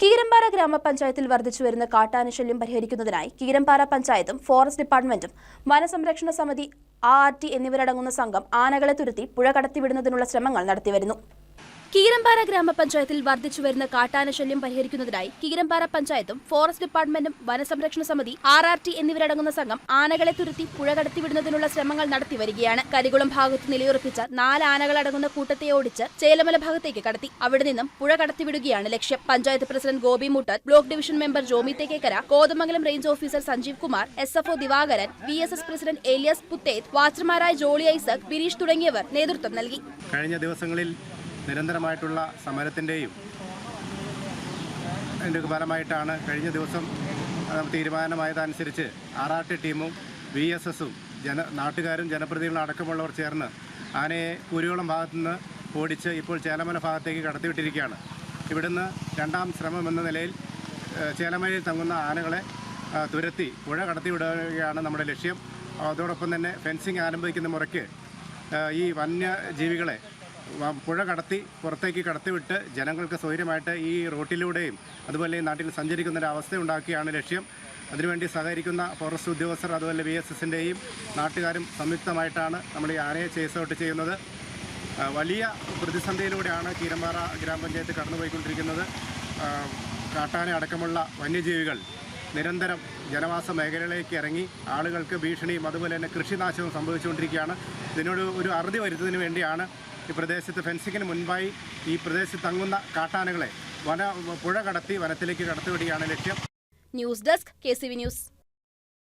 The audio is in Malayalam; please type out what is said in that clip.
കീരമ്പാറ ഗ്രാമപഞ്ചായത്തിൽ വർദ്ധിച്ചു വരുന്ന കാട്ടാനശല്യം പരിഹരിക്കുന്നതിനായി കീരമ്പാറ പഞ്ചായത്തും ഫോറസ്റ്റ് ഡിപ്പാർട്ട്മെന്റും വനസംരക്ഷണ സമിതി ആർ ടി എന്നിവരടങ്ങുന്ന സംഘം ആനകളെ തുരുത്തി പുഴ കടത്തിവിടുന്നതിനുള്ള ശ്രമങ്ങൾ നടത്തിവരുന്നു. കീരമ്പാറ ഗ്രാമപഞ്ചായത്തിൽ വർദ്ധിച്ചു വരുന്ന കാട്ടാനശല്യം പരിഹരിക്കുന്നതിനായി കീരമ്പാറ പഞ്ചായത്തും ഫോറസ്റ്റ് ഡിപ്പാർട്ട്മെന്റും വനസംരക്ഷണ സമിതി ആർ ആർ ടി എന്നിവരടങ്ങുന്ന സംഘം ആനകളെ തുരുത്തി പുഴ കടത്തിവിടുന്നതിനുള്ള ശ്രമങ്ങൾ നടത്തി വരികയാണ്. കരികുളം ഭാഗത്ത് നിലയുറപ്പിച്ച നാല് ആനകളടങ്ങുന്ന കൂട്ടത്തെ ഓടിച്ച് ചേലമല ഭാഗത്തേക്ക് കടത്തി. അവിടെ നിന്നും പുഴ കടത്തിവിടുകയാണ് ലക്ഷ്യം. Panchayat president Gopi Muttar block division member Jomi Thekkekara Kothamangalam range officer Sanjeev Kumar S F O Divakaran V S S president Elias Puthethu വാച്ചർമാരായ Jolly Isaac Bireesh തുടങ്ങിയവർ നേതൃത്വം നൽകി. കഴിഞ്ഞ ദിവസങ്ങളിൽ നിരന്തരമായിട്ടുള്ള സമരത്തിന്റെയും അതിന്റെ ഫലമായിട്ടാണ് കഴിഞ്ഞ ദിവസം തീരുമാനമായതനുസരിച്ച് ആർ ആർ ടി ടീമും വി എസ് എസും ജന നാട്ടുകാരും ജനപ്രതിനിധികളും അടക്കമുള്ളവർ ചേർന്ന് ആനയെ കുരുവളം ഭാഗത്തുനിന്ന് ഓടിച്ച് ഇപ്പോൾ ചേലമല ഭാഗത്തേക്ക് കടത്തിവിട്ടിരിക്കുകയാണ്. ഇവിടുന്ന് രണ്ടാം ശ്രമം എന്ന നിലയിൽ ചേലമലയിൽ തങ്ങുന്ന ആനകളെ തുരത്തി പുഴ കടത്തിവിടുകയാണ് നമ്മുടെ ലക്ഷ്യം. അതോടൊപ്പം തന്നെ ഫെൻസിങ് ആരംഭിക്കുന്ന മുറയ്ക്ക് ഈ വന്യജീവികളെ പുഴ കടത്തി പുറത്തേക്ക് കടത്തിവിട്ട് ജനങ്ങൾക്ക് സ്വൈര്യമായിട്ട് ഈ റോട്ടിലൂടെയും അതുപോലെ നാട്ടിൽ സഞ്ചരിക്കുന്ന ഒരു അവസ്ഥ ഉണ്ടാക്കുകയാണ് ലക്ഷ്യം. അതിനുവേണ്ടി സഹകരിക്കുന്ന ഫോറസ്റ്റ് ഉദ്യോഗസ്ഥർ അതുപോലെ വി എസ് എസിന്റെയും നാട്ടുകാരും സംയുക്തമായിട്ടാണ് നമ്മൾ ഈ ആനയെ ചേസ് ഔട്ട് ചെയ്യുന്നത്. വലിയ പ്രതിസന്ധിയിലൂടെയാണ് കീരമ്പാറ ഗ്രാമപഞ്ചായത്ത് കടന്നുപോയിക്കൊണ്ടിരിക്കുന്നത്. കാട്ടാന അടക്കമുള്ള വന്യജീവികൾ നിരന്തരം ജനവാസ മേഖലകളിലേക്ക് ഇറങ്ങി ആളുകൾക്ക് ഭീഷണിയും അതുപോലെ തന്നെ കൃഷിനാശവും സംഭവിച്ചുകൊണ്ടിരിക്കുകയാണ്. ഇതിനോട് ഒരു അറുതി വരുത്തുന്നതിന് വേണ്ടിയാണ് ഈ പ്രദേശത്ത് ഫെൻസിങ്ങിന് മുൻപായി ഈ പ്രദേശത്ത് തങ്ങുന്ന കാട്ടാനകളെ വന പുഴ കടത്തി വനത്തിലേക്ക് കടത്തിവിടുകയാണ് ലക്ഷ്യം. News desk K news.